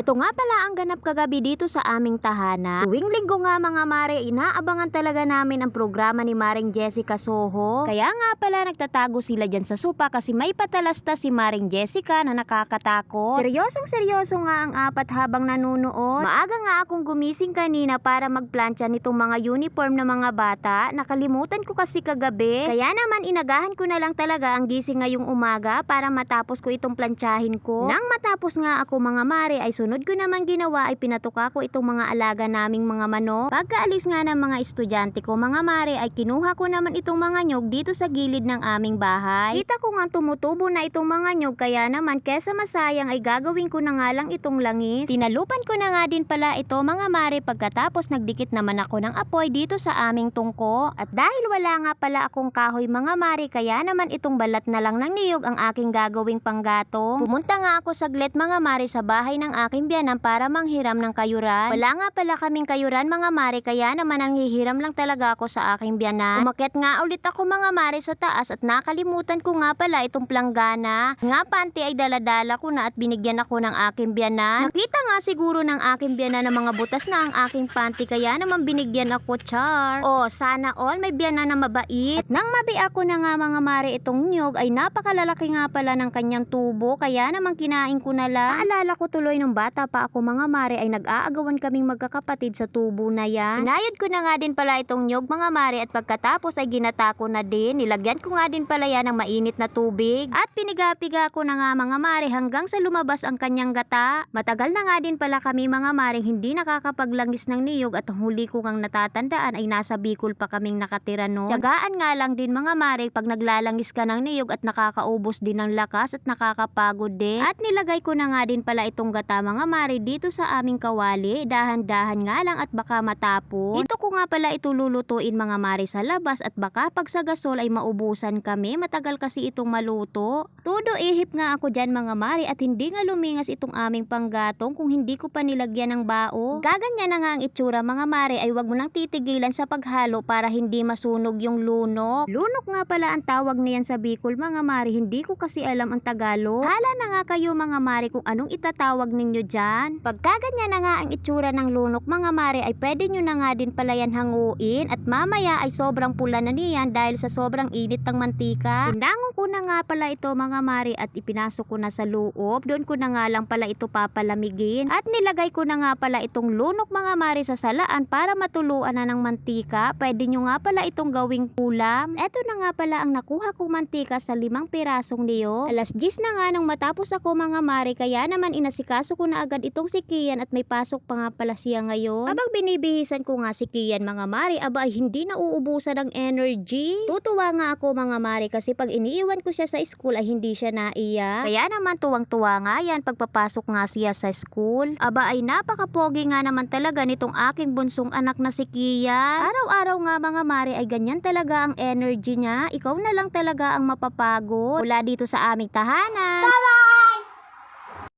Ito nga pala ang ganap kagabi dito sa aming tahanan. Tuwing linggo nga mga mare, inaabangan talaga namin ang programa ni Maring Jessica Soho. Kaya nga pala nagtatago sila dyan sa sopa kasi may patalasta si Maring Jessica na nakakatakot. Seryosong seryoso nga ang apat habang nanunood. Maaga nga akong gumising kanina para magplantya nitong mga uniform ng mga bata. Nakalimutan ko kasi kagabi. Kaya naman inagahan ko na lang talaga ang gising ngayong umaga para matapos ko itong plantyahin ko. Nang matapos nga ako mga mare ay sunod ko naman ginawa ay pinatuka ko itong mga alaga naming mga manok. Pagkaalis nga ng mga estudyante ko mga mare ay kinuha ko naman itong mga nyog dito sa gilid ng aming bahay. Kita ko nga tumutubo na itong mga nyog kaya naman kesa masayang ay gagawin ko na nga lang itong langis. Tinalupan ko na nga din pala ito mga mare pagkatapos nagdikit naman ako ng apoy dito sa aming tungko. At dahil wala nga pala akong kahoy mga mare kaya naman itong balat na lang ng niyog ang aking gagawing panggatong. Pumunta nga ako saglit mga mare sa bahay ng aking biyanan para manghiram ng kayuran. Wala nga pala kaming kayuran mga mare kaya naman ang hihiram lang talaga ako sa aking biyanan. Umakyat nga ulit ako mga mare sa taas at nakalimutan ko nga pala itong planggana. Nga panty ay daladala ko na at binigyan ako ng aking biyanan. Nakita nga siguro ng aking biyanan na mga butas na ang aking panty kaya naman binigyan ako char. Oh, sana all may biyanan na mabait. At nang mabi ako na nga mga mare itong nyog ay napakalalaki nga pala ng kanyang tubo kaya naman kinain ko na lang. Naalala ko tuloy nung bata pa ako mga mare ay nag-aagawan kaming magkakapatid sa tubo na yan. Inayod ko na nga din pala itong nyog mga mare at pagkatapos ay ginata ko na din. Nilagyan ko nga din pala yan ng mainit na tubig. At piniga-piga ko na nga mga mare hanggang sa lumabas ang kanyang gata. Matagal na nga din pala kami mga mare hindi nakakapaglangis ng niyog at huli ko kang natatandaan ay nasa Bicol pa kaming nakatira no. Tiyagaan nga lang din mga mare pag naglalangis ka ng niyog at nakakaubos din ng lakas at nakakapagod din. At nilagay ko na nga din pala itong gata mga mare dito sa aming kawali. Dahan-dahan nga lang at baka matapon. Dito ko nga pala ito lulutuin mga mare sa labas at baka pag sa gasol ay maubusan kami. Matagal kasi itong maluto. Todo ihip nga ako dyan mga mare at hindi nga lumingas itong aming panggatong kung hindi ko pa nilagyan ng bao. Gaganyan na nga ang itsura mga mare ay wag mo nang titigilan sa paghalo para hindi masunog yung lunok. Lunok nga pala ang tawag niyan sa Bicol mga mare hindi ko kasi alam ang Tagalog. Hala na nga kayo mga mare kung anong itatawag ninyo dyan. Pagkaganyan na nga ang itsura ng lunok mga mare ay pwede nyo na nga din pala yan hanguin at mamaya ay sobrang pula na niyan dahil sa sobrang init ng mantika. Pinangon ko na nga pala ito mga mare at ipinasok ko na sa loob. Doon ko na nga lang pala ito papalamigin. At nilagay ko na nga pala itong lunok mga mare sa salaan para matuluan na ng mantika. Pwede nyo nga pala itong gawing ulam. Eto na nga pala ang nakuha kong mantika sa limang pirasong niyo. Alas 10 na nga nung matapos ako mga mare kaya naman inasikaso ko na agad itong si Kian at may pasok pa nga pala siya ngayon. Habang binibihisan ko nga si Kian mga mare aba ay hindi na uubusan ng energy. Tutuwa nga ako mga mare kasi pag iniiwan ko siya sa school ay hindi siya naiya. Kaya naman tuwang-tuwa nga yan pagpapasok nga siya sa school. Aba ay napakapogi nga naman talaga nitong aking bunsong anak na si Kian. Araw-araw nga mga mare ay ganyan talaga ang energy niya. Ikaw na lang talaga ang mapapagod. Mula dito sa aming tahanan.